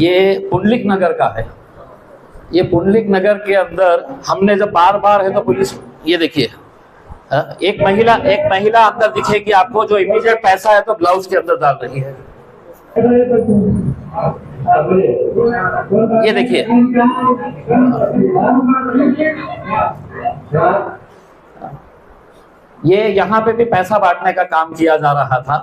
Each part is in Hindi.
ये पुंडलिक नगर का है। ये पुंडलिक नगर के अंदर हमने जब बार बार है तो पुलिस, ये देखिए एक महिला एक महिला अंदर दिखेगी आपको जो इमीडिएट पैसा है तो ब्लाउज के अंदर डाल रही है। ये देखिए। ये यहाँ पे भी पैसा बांटने का काम किया जा रहा था।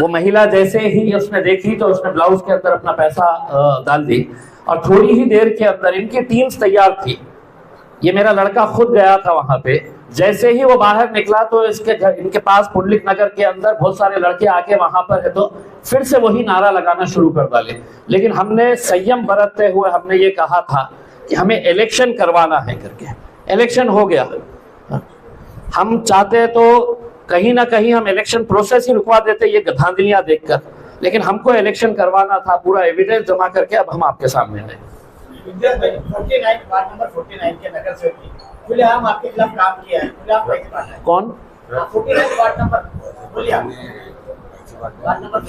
वो महिला जैसे ही उसने देखी तो उसने ब्लाउज के अंदर अपना पैसा डाल दी और थोड़ी ही देर के अंदर इनकी टीम्स तैयार थी। ये मेरा लड़का खुद गया था वहाँ पे। जैसे ही वो बाहर निकला तो इसके घर, इनके पास पुंडलिक नगर के अंदर बहुत सारे लड़के आके वहाँ पर है तो फिर से वही नारा लगाना शुरू कर डाले। लेकिन हमने संयम बरतते हुए हमने ये कहा था कि हमें इलेक्शन करवाना है करके। इलेक्शन हो गया। हम चाहते तो कहीं ना कहीं हम इलेक्शन प्रोसेस ही रुकवा देते ये धांधलियाँ देखकर। लेकिन हमको इलेक्शन करवाना था पूरा एविडेंस जमा करके अब हम आपके सामने आए विद्यास भाई 49 वार्ड नंबर 49 के नगर सेवक ने खुलेआम आपके खिलाफ काम किया है। है कौन? हाँ, 49 वार्ड नंबर बोलिए आप। वार्ड नंबर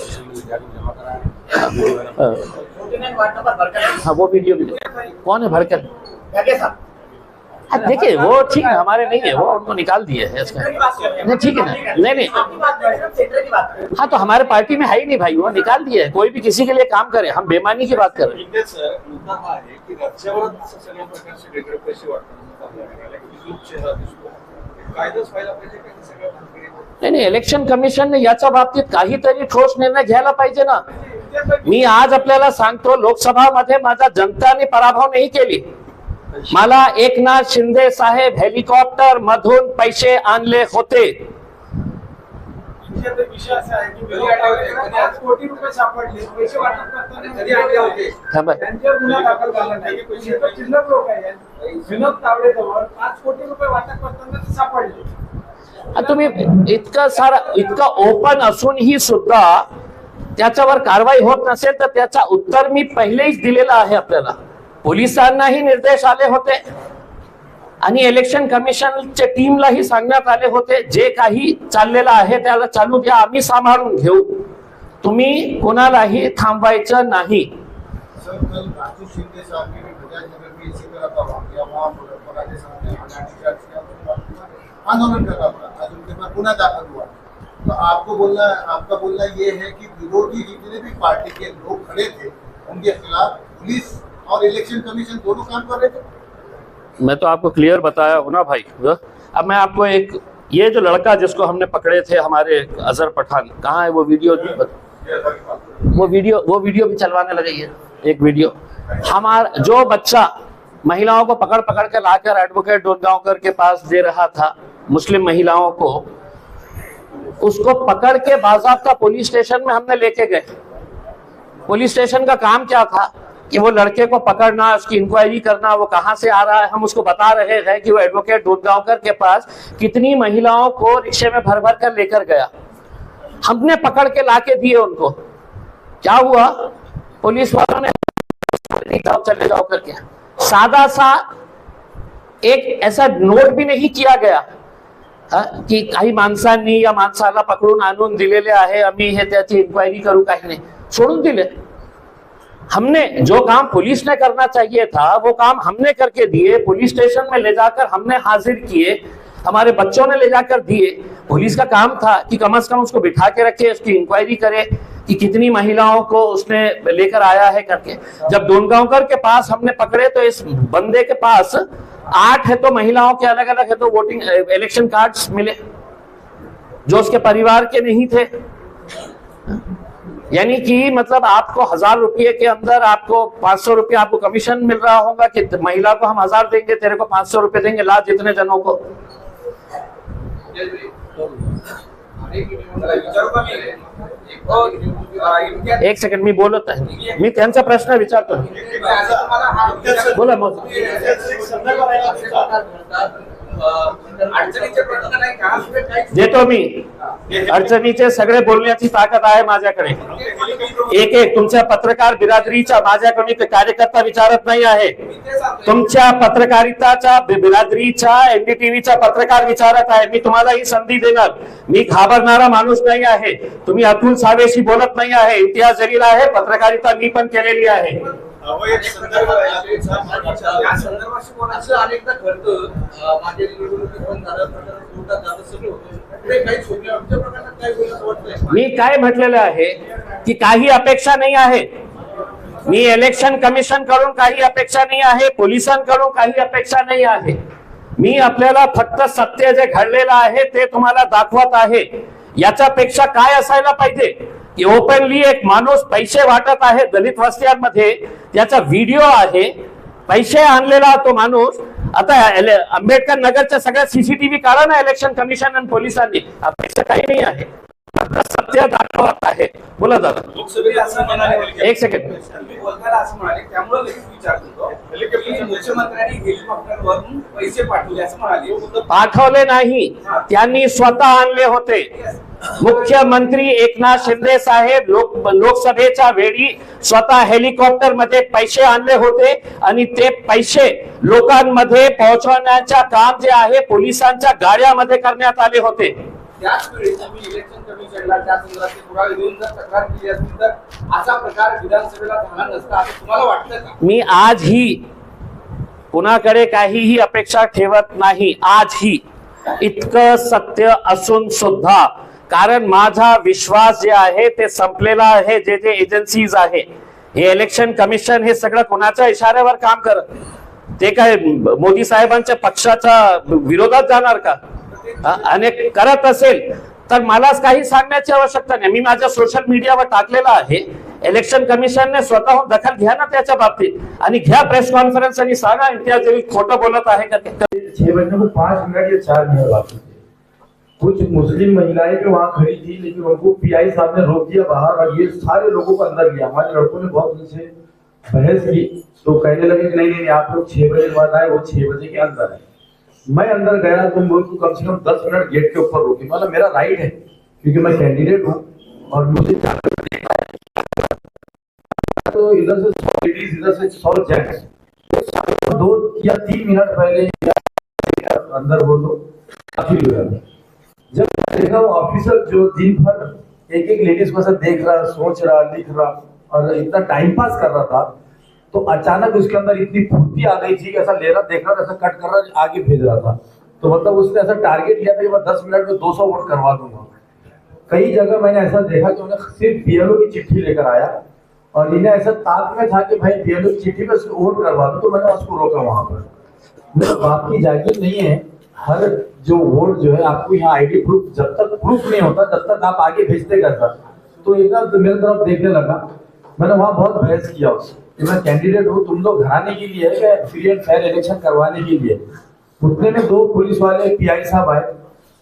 49 वार्ड नंबर बरकत हाँ वो वीडियो भी कौन है भड़कन हाँ, देखिए वो ठीक है हमारे नहीं है वो उनको निकाल दिए है इसका नहीं ठीक है ना? नहीं नहीं। हैं तो हमारे पार्टी में है ही नहीं भाई वो निकाल दिए है। कोई भी किसी के लिए काम करे हम बेमानी की बात कर रहे हैं। हा हे? नाही नाही इलेक्शन कमिशनने याच्या बाबतीत काहीतरी ठोस निर्णय घ्यायला पाहिजे ना। मी आज आपल्याला सांगतो लोकसभामध्ये माझा जनताने पराभव नाही केली. मला एकनाथ शिंदे साहेब हेलिकॉप्टर मधून पैसे आणले होते. तुम्ही इतकं सारा इतकं ओपन असूनही सुद्धा त्याच्यावर कारवाई होत नसेल तर त्याचा उत्तर मी पहिलेच दिलेला आहे आपल्याला. पोलिसांनाही निर्देश आले होते आणि इलेक्शन कमिशनच्या टीमलाही सांगण्यात आले होते जे काही चाललेलं आहे त्याला चालू द्या आम्ही सांभाळून घेऊ तुम्ही कोणालाही थांबवायचं नाही तो आपको बोलना आपका बोलना ये है कि विरोधी जितने भी पार्टी के लोग खड़े थे उनके खिलाफ पुलिस और इलेक्शन कमीशन दोनों काम कर रहे थे? मैं तो आपको क्लियर बताया हूँ ना भाई अब मैं आपको एक ये जो लड़का जिसको हमने पकड़े थे हमारे अजहर पठान कहाँ है वो वीडियो? वो वीडियो वो वीडियो भी चलवाने लगे ये एक वीडियो। हमारा जो बच्चा महिलाओं को पकड़ पकड़ के लाकर एडवोकेट डोनगांवकर के पास दे रहा था मुस्लिम महिलाओं को उसको पकड़ के बाजाबता पुलिस स्टेशन में हमने लेके गए। पुलिस स्टेशन का काम क्या था? कि वो लड़के को पकड़ना उसकी इंक्वायरी करना वो कहाँ से आ रहा है हम उसको बता रहे हैं कि वो एडवोकेट दूधगांवकर के पास कितनी महिलाओं को रिक्शे में भर भर कर लेकर गया। हमने पकड़ के लाके दिए उनको। क्या हुआ? पुलिस वालों ने जाओ चले जाओ करके। सादा सा एक ऐसा नोट भी नहीं किया गया हा, की काही माणसांनी या माणसाला पकडून आणून दिलेले आहे आम्ही हे त्याची इन्क्वायरी करू काही नाही। सोडून दिले। हमने जो काम पुलिस ने करना चाहिए था, वो काम हमने करके दिए, पुलिस स्टेशन में ले जाकर हमने हाजिर किए, हमारे बच्चों ने ले जाकर दिए। पुलिस का काम था कि कम से कम उसको बिठा के रखे, उसकी इंक्वायरी करे कि कितनी महिलाओं को उसने लेकर आया है करके। जब डोनगांवकर के पास हमने पकड़े तो इस बंदे के पास आठ है तो महिलाओं के अलग अलग है तो वोटिंग इलेक्शन कार्ड्स मिले, जो उसके परिवार के नहीं थे। यानी कि मतलब आपको हज़ार रुपये के अंदर आपको पाँच सौ रुपये आपको कमीशन मिल रहा होगा कि महिला को हम हज़ार देंगे, तेरे को पाँच सौ रुपये देंगे, ला जितने जनों को। एक सेकंड मी बोलत आहे। मी त्यांचा प्रश्न विचारतो बोला देतो मी. अडचणीचे सगळे बोलण्याची ताकद आहे माझ्याकडे. एक एक तुमच्या पत्रकार बिरादरीच्या माझ्याकडे कार्यकर्ता विचारत नाही आहे. तुमच्या पत्रकारिताच्या बिरादरीच्या एनडीटीव्हीचा पत्रकार विचारत आहे. मी तुम्हाला ही संधी देणार. मी घाबरणारा माणूस नाही आहे. तुम्ही अतुल सावेशी बोलत नाही आहे. इतिहास जरीला आहे. पत्रकारिता मी पण केलेली आहे. अहो, एक संदर्भ राहिला तुमचा मागच्या- या संदर्भाशी कोणाचं असं अनेकदा घडतं. अं, मागे निवडणुकीत पण झालं प्रकरण कोर्टात झालं सगळं होतं. ते काही छोट्या आमच्या प्रकरणात काय होईल असं वाटतंय मी काय म्हटलेलं आहे की काही अपेक्षा नाही आहे. मी इलेक्शन कमिशनकडून काही अपेक्षा नाही आहे पोलिसांकडून काही अपेक्षा नाही आहे. मी आपल्याला फक्त सत्य जे घडलेलं आहे ते तुम्हाला दाखवत आहे. याच्यापेक्षा काय असायला पाहिजे? ओपनली एक माणूस पैसे वाटत आहे दलित वस्त्यांमध्ये त्याचा व्हिडिओ आहे पैसे आणलेला तो माणूस. आता आंबेडकर नगरच्या सगळ्या सीसीटीव्ही काढा ना इलेक्शन कमिशन आणि पोलिसांनी. अपेक्षा काही नाही आहे. सत्य दाखवत आहे. बोला दादा. एक सेकंड पैसे पाठवले नाही. त्यांनी स्वतः आणले होते. मुख्यमंत्री एकनाथ शिंदे साहेब लोक लोकसभेच्या वेळी स्वतः हेलिकॉप्टरमध्ये पैसे आणले होते आणि ते पैसे लोकांमध्ये पोहोचवण्याचे काम जे आहे पोलिसांच्या गाड्यामध्ये करण्यात आले होते. मी आज ही कुणाकडे काहीही अपेक्षा ठेवत नाही. आज ही इतकं सत्य असून सुद्धा कारण माझा विश्वास जे आहे ते संपलेला आहे जे जे एजन्सीज आहे. हे इलेक्शन कमिशन हे सगळं कोणाच्या इशाऱ्यावर काम करत? ते काय मोदी साहेबांच्या पक्षाच्या विरोधात जाणार का? आणि करत असेल तर मलाच काही सांगण्याची आवश्यकता नाही. मी माझ्या सोशल मीडियावर टाकलेलं आहे. इलेक्शन कमिशनने स्वतःहून दखल घ्या ना त्याच्या बाबतीत. आणि घ्या प्रेस कॉन्फरन्स आणि सांगा इम्तियाज खोटं बोलत आहे का? ते छह म्हणजे को पांच मिनट या चार मिनट बाकी. कुछ मुस्लिम महिलाएँ भी वहाँ खड़ी थी, लेकिन उनको पीआई साहब ने रोक दिया बाहर और ये सारे लोगों को अंदर लिया। हमारे लड़कों ने बहुत उनसे बहस की तो कहने लगे कि नहीं नहीं आप लोग छह बजे बाद आए, वो छह बजे के अंदर है। मैं अंदर गया तो मुझको कम से कम दस मिनट गेट के ऊपर रोके। मतलब मेरा राइट है, क्योंकि मैं कैंडिडेट हूँ और मुझे। तो इधर से सौ लेडीज़ इधर से सौ जेंट्स दो या तीन मिनट पहले अंदर लोग काफ़ी जब मैं देखा वो ऑफिसर जो दिन भर एक एक लेडीज़ को देख रहा, सोच रहा, लिख रहा और इतना टाइम पास कर रहा था तो अचानक उसके अंदर इतनी फुर्ती आ गई थी ऐसा ले रहा, देख रहा, ऐसा कट कर रहा, आगे भेज रहा था। तो मतलब उसने ऐसा टारगेट लिया था कि मैं दस मिनट में दो सौ वोट करवा दूँगा। कई जगह मैंने ऐसा देखा कि उन्हें सिर्फ़ बीएलओ की चिट्ठी लेकर आया और इन्हें ऐसा ताक में था कि भाई बीएलओ की चिट्ठी उसको वोट करवा दो तो मैंने उसको रोका वहाँ पर। बाप की जागीर नहीं है, हर जो वोट जो है, आपको यहाँ आईडी प्रूफ जब तक प्रूफ नहीं होता, तब तक आप आगे भेजते कर सर तो एक ना मेरे तरफ़ देखने लगा। मैंने वहाँ बहुत बहस किया उससे। कि मैं कैंडिडेट हूँ, तुम लोग हराने के लिए है फ्री एंड फेयर इलेक्शन करवाने के लिए? उतने में दो पुलिस वाले पीआई साहब आए।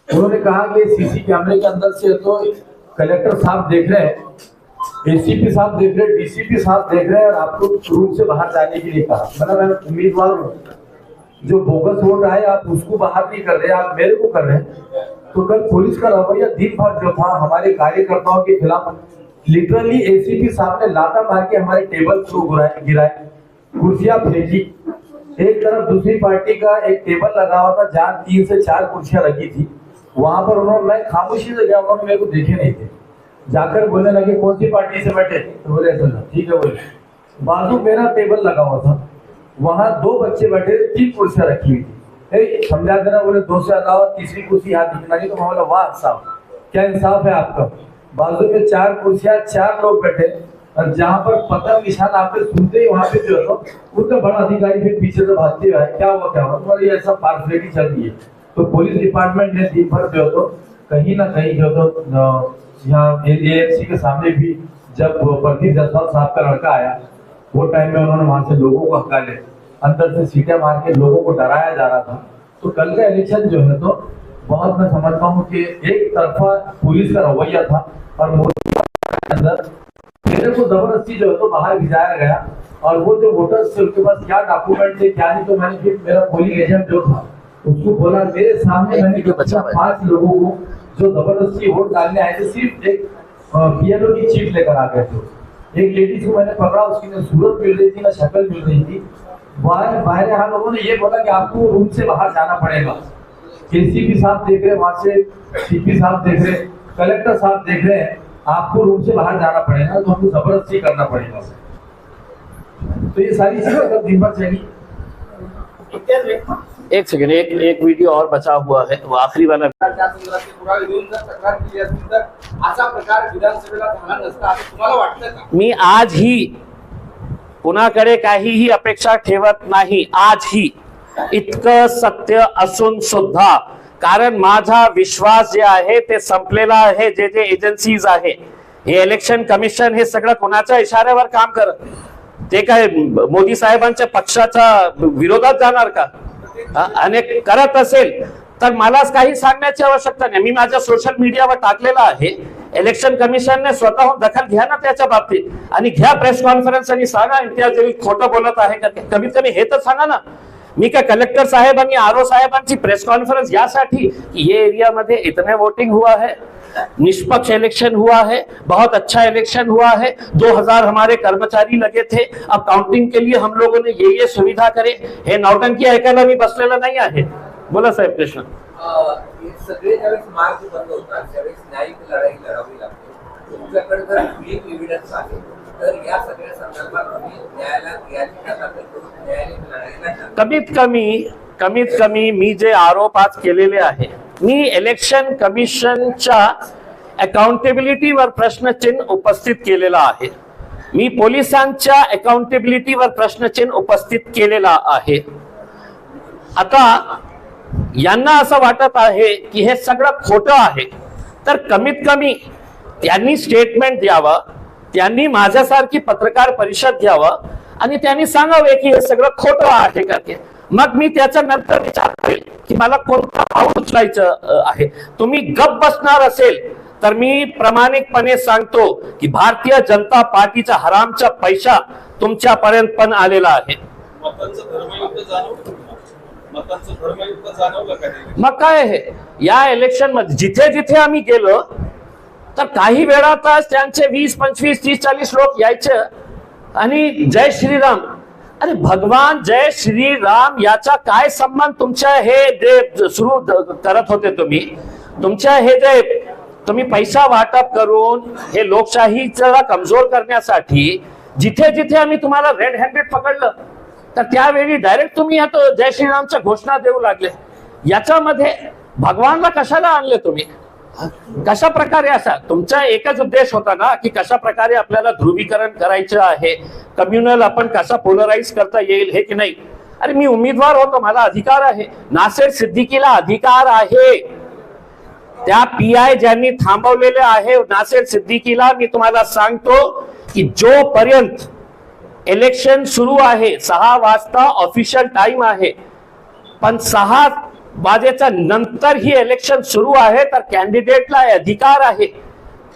उन्होंने कहा कि सीसी कैमरे के अंदर से तो कलेक्टर साहब देख रहे हैं एसीपी साहब देख रहे हैं डीसीपी साहब देख रहे हैं और आपको रूम से बाहर जाने के लिए कहा। मतलब मैं उम्मीदवार हूँ। जो बोगस वोट आए, आप उसको बाहर नहीं कर रहे, आप मेरे को कर रहे हैं। तो कल पुलिस का रवैया दिन भर जो था, हमारे कार्यकर्ताओं के खिलाफ लिटरली एसीपी साहब ने लाता मार के हमारे टेबल को गिराए कुर्सियाँ फेंकी। एक तरफ़ दूसरी पार्टी का एक टेबल लगा हुआ था, जहाँ तीन से चार कुर्सियाँ लगी थी। वहाँ पर उन्होंने, मैं खामोशी से गया, उन्होंने मेरे को देखे नहीं थे। जाकर बोलने लगे, कौन सी पार्टी से बैठे? तो बोले ठीक है, बोले। बाजू मेरा टेबल लगा हुआ था। वहाँ दो बच्चे बैठे, तीन कुर्सियाँ रखी हुई थी। समझा देना बोले दो से अलावा तीसरी कुर्सी हाथ दिखना तो मैं बोला, वाह साहब क्या इंसाफ है आपका? बाजू में चार कुर्सियाँ, चार लोग बैठे। और जहाँ पर पतंग निशान आपने सुनते ही वहाँ पे जो है तो उनका बड़ा अधिकारी फिर पीछे से भागते हुए क्या हुआ क्या हुआ? तुम्हारी ऐसा पार्सलिटी चल रही है। तो पुलिस डिपार्टमेंट ने दिन भर जो तो कहीं ना कहीं जो तो यहाँ एएफसी के सामने भी जब प्रदीप जायसवाल साहब का लड़का आया वो टाइम में उन्होंने वहाँ से लोगों को हकाले अंदर से सीटें मार के लोगों को डराया जा रहा था। तो कल का इलेक्शन जो है तो बहुत मैं समझता हूँ कि एक तरफा पुलिस का रवैया था और अंदर मेरे को ज़बरदस्ती जो है तो बाहर भिजाया गया और वो जो वोटर्स थे उनके पास क्या डॉक्यूमेंट थे क्या नहीं तो मैंने फिर मेरा पोलिंग एजेंट जो था उसको बोला मेरे सामने मैंने पाँच लोगों को जो ज़बरदस्ती वोट डालने आए थे सिर्फ़ एक बीएलओ की चीट लेकर आ गए थे। एक लेडीज़ को मैंने पकड़ा, उसकी ना सूरत मिल रही थी, ना शक्ल मिल रही थी। बाहर बाहर यहाँ लोगों ने ये बोला कि आपको रूम से बाहर जाना पड़ेगा। केसीपी साहब देख रहे वहाँ से सीपी साहब देख रहे कलेक्टर साहब देख रहे हैं, आपको रूम से बाहर जाना पड़ेगा तो हमको ज़बरदस्ती करना पड़ेगा। तो ये सारी चीज़ें दिन भर चली। एक सेकंड एक एक वीडियो और बचा हुआ है वो आखिरी वाला मी आजही कुणाकडे काहीही अपेक्षा ठेवत नाही आजही इतकं सत्य असून सुद्धा कारण माझा विश्वास जे आहे ते संपलेला आहे जे जे एजन्सीज आहे. हे इलेक्शन कमिशन हे सगळं कोणाच्या इशाऱ्यावर काम करत? ते काय मोदी साहेबांच्या पक्षाच्या विरोधात जाणार का? अनेक आणि करत असेल तर मलाच काही सांगण्याची आवश्यकता नाही. मी माझ्या सोशल मीडियावर टाकलेलं आहे. इलेक्शन कमिशनने स्वतःहून दखल घ्या ना त्याच्या बाबतीत. आणि घ्या प्रेस कॉन्फरन्स आणि सांगा इम्तियाज खोटं बोलत आहे का? कमीत कमी हे तर सांगा ना. मी काय कलेक्टर साहेब आणि आर साहेबांची प्रेस कॉन्फरन्स यासाठी की ये एरियामध्ये इतने वोटिंग हुआ है? निष्पक्ष इलेक्शन हुआ है बहुत अच्छा इलेक्शन हुआ है। 2000 हमारे कर्मचारी लगे थे। अब काउंटिंग के लिए हम लोगों ने ये ये सुविधा करे। हे नौटंकी ऐकायला मी बसलेला नाही आहे? बोला साहेब कृष्ण। सगळे ज्यावेळेस मार्ग बंद होतात त्यावेळेस न्यायिक लढाई लढावी लागते तुमच्याकडे जर खुली एव्हिडन्स आहे तर या सगळ्या संदर्भात तुम्ही न्यायालयात याचिका दाखल करून न्यायालयीन लढाईला कमीत कमी कमीत कमी मी जे आरोप आज केलेले आहे मी इलेक्शन कमिशनच्या अकाउंटेबिलिटीवर प्रश्नचिन्ह उपस्थित केलेला आहे. मी पोलिसांच्या अकाउंटेबिलिटीवर प्रश्नचिन्ह उपस्थित केलेला आहे. आता यांना असं वाटत आहे की हे सगळं खोटं आहे. तर कमीत कमी त्यांनी स्टेटमेंट द्यावं त्यांनी माझ्यासारखी पत्रकार परिषद घ्यावं आणि त्यांनी सांगावे की हे सगळं खोटं आहे का ते. मग मी त्याच्या नंतर विचार करेल की मला कोणता पाऊल उचलायचं आहे. तुम्ही गप बसणार असेल तर मी प्रामाणिकपणे सांगतो की भारतीय जनता पार्टीचा हरामचा पैसा तुमच्यापर्यंत पण आलेला आहे? मग काय आहे? या इलेक्शनमध्ये जिथे जिथे आम्ही गेलो तर काही वेळातच त्यांचे वीस पंचवीस तीस चाळीस लोक यायचे. आणि जय श्रीराम अरे भगवान जय श्री राम याचा काय संबंध तुमच्या हे जे सुरू करत होते तुम्ही? तुमच्या हे जे तुम्ही पैसा वाटप करून हे लोकशाहीला कमजोर करण्यासाठी जिथे जिथे आम्ही तुम्हाला रेड हँडेड पकडलं तर त्यावेळी डायरेक्ट तुम्ही आता जय श्रीरामच्या घोषणा देऊ लागले. याच्यामध्ये भगवानला कशाला आणले तुम्ही? कशा प्रकारे असा तुमचा एकच उद्देश होता ना की कशा प्रकारे आपल्याला ध्रुवीकरण करायचं आहे? कम्युनल आपण कसा पोलराईज करता येईल हे की नाही? अरे मी उमेदवार होतो मला अधिकार आहे. नासेर सिद्दीकीला अधिकार आहे. त्या पी आय ज्यांनी थांबवलेले आहे नासेर सिद्दीकीला मी तुम्हाला सांगतो की जोपर्यंत इलेक्शन सुरू आहे सहा वाजता ऑफिशियल टाइम आहे. पण सहा वाजेच्या नंतर ही इलेक्शन सुरू आहे तर कॅन्डिडेटला अधिकार आहे.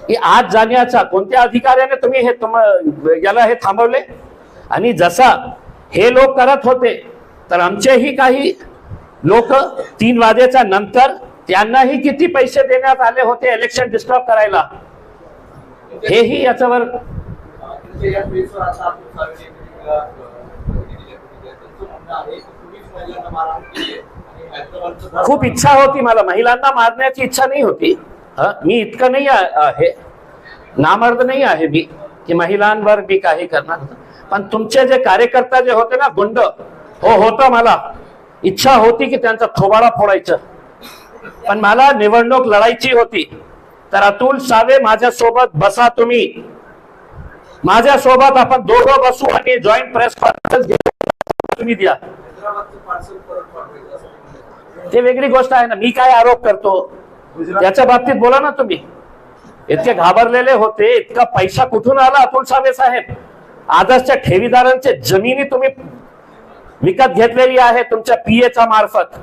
की आज जाण्याचा कोणत्या अधिकाऱ्याने तुम्ही हे तुम- याला हे थांबवले? आणि जसा हे लोक करत होते तर आमचेही काही लोक तीन वाजेच्या नंतर त्यांनाही किती पैसे देण्यात आले होते इलेक्शन डिस्टर्ब करायला? हेही याच्यावर खूप इच्छा होती मला. महिलांना मारण्याची इच्छा नाही होती. मी इतकं नाही आहे. नामर्द नाही आहे मी की महिलांवर मी काही करणार पण तुमचे जे कार्यकर्ता जे होते ना गुंड हो होतं मला. इच्छा होती की त्यांचा थोबाडा फोडायचं. पण मला निवडणूक लढायची होती. तर अतुल सावे माझ्यासोबत बसा तुम्ही. माझ्यासोबत आपण दोघं बसू आणि जॉईंट प्रेस कॉन्फरन्स घेऊ. तुम्ही द्या. ते वेगळी गोष्ट आहे ना. मी काय आरोप करतो? त्याच्या बाबतीत बोला ना तुम्ही. इतके घाबरलेले होते इतका पैसा कुठून आला अतुल सावे साहेब? आदर्शच्या ठेवीदारांचे जमिनी तुम्ही विकत घेतलेली आहे तुमच्या पीएचा मार्फत.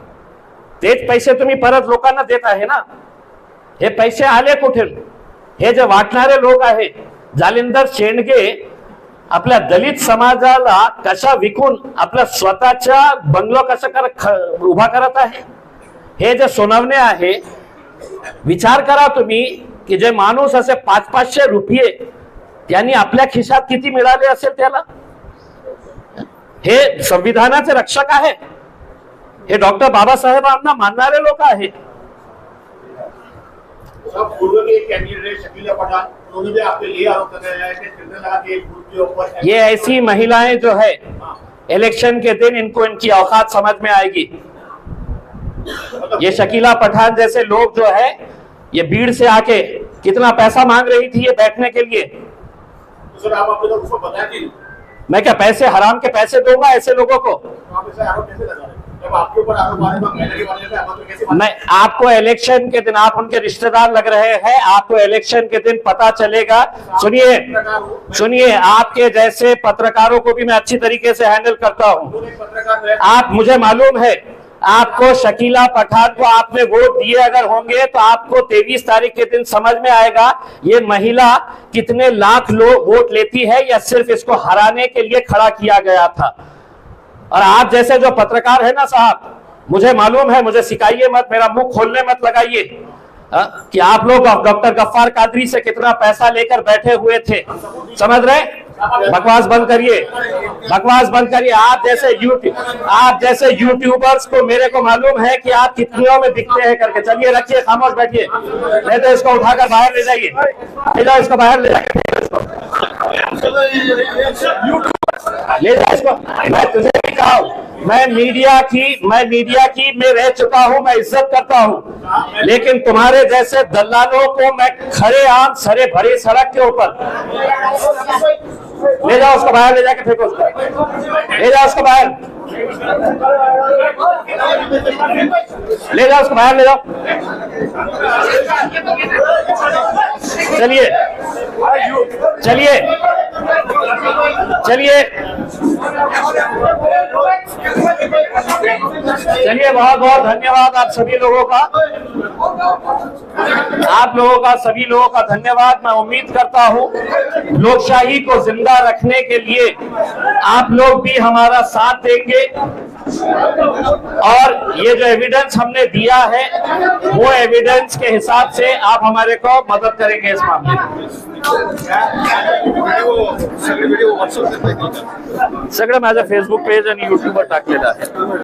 तेच पैसे तुम्ही परत लोकांना देत आहे ना? हे पैसे आले कुठून? हे जे वाटणारे लोक आहे जालिंदर शेंडगे आपल्या दलित समाजाला कशा विकून आपल्या स्वतःच्या बंगलो कसं कर ख- उभा करत आहे? हे जे सोनावणे आहे विचार करा तुम्ही की जे माणूस असे पाच पाचशे रुपये त्यांनी आपल्या खिशात किती मिळाले असेल त्याला? हे संविधानाचे रक्षक आहे. हे डॉक्टर बाबासाहेबांना मानणारे लोक आहेत. सब पूर्व के कैंडिडेट शकीला पठान उन्होंने भी आपके लिए आरोप लगाया है कि कितने के बूथ के ऊपर ये ऐसी महिलाएँ जो है इलेक्शन के दिन इनको इनकी औकात समझ में आएगी। ये शकीला पठान जैसे लोग जो है ये भीड़ से आके कितना पैसा मांग रही थी ये बैठने के लिए? तो सर आप अपने बताया कि मैं क्या पैसे हराम के पैसे दूँगा ऐसे लोगों को? आप ऐसे आरोप कैसे लगा हैं हैं तो तो मैं आपको इलेक्शन के दिन, आप उनके रिश्तेदार लग रहे हैं, आपको इलेक्शन के दिन पता चलेगा। सुनिए सुनिए, आपके जैसे पत्रकारों को भी मैं अच्छी तरीके से हैंडल करता हूँ। आप, मुझे मालूम है, आपको शकीला पठान को आपने वोट दिए अगर होंगे तो आपको तेईस तारीख के दिन समझ में आएगा, ये महिला कितने लाख लोग वोट लेती है या सिर्फ़ इसको हराने के लिए खड़ा किया गया था। और आप जैसे जो पत्रकार है ना साहब मुझे मालूम है मुझे सिखाइए मत मेरा मुँह खोलने मत लगाइए। हाँ, कि आप लोग डॉक्टर गफ्फार कादरी से कितना पैसा लेकर बैठे हुए थे। समझ रहे? बकवास बंद करिए। बकवास बंद करिए। आप जैसे यूट्यूब आप जैसे यूट्यूबर्स को मेरे को मालूम है कि आप कितनियों में दिखते हैं करके। चलिए रखिए खामोश बैठिए। नहीं तो इसको उठाकर बाहर ले जाइए। ले इसको बाहर ले जाइए ले जाए इसको। मैं तुझे हूँ, मैं मीडिया की मैं मीडिया की मैं रह चुका हूँ मैं इज़्ज़त करता हूँ। लेकिन तुम्हारे जैसे दलालों को मैं खड़े आम सरे भरी सड़क के ऊपर ले जाओ उसको बाहर ले जाके फेंको उसको। ले जाओ उसको बाहर। ले जाओ उसको बाहर ले जाओ। चलिए। चलिए। चलिए। चलिए, बहुत बहुत धन्यवाद आप सभी लोगों का। आप लोगों का, सभी लोगों का धन्यवाद। मैं उम्मीद करता हूँ, लोकशाही को ज़िंदा रखने के लिए आप लोग भी हमारा साथ देंगे। और ये जो एविडेंस हमने दिया है, वो एविडेंस के हिसाब से आप हमारे को मदद करेंगे इस मामले में। सगळं माझं फेसबुक पेज आणि युट्यूबवर टाकलेलं आहे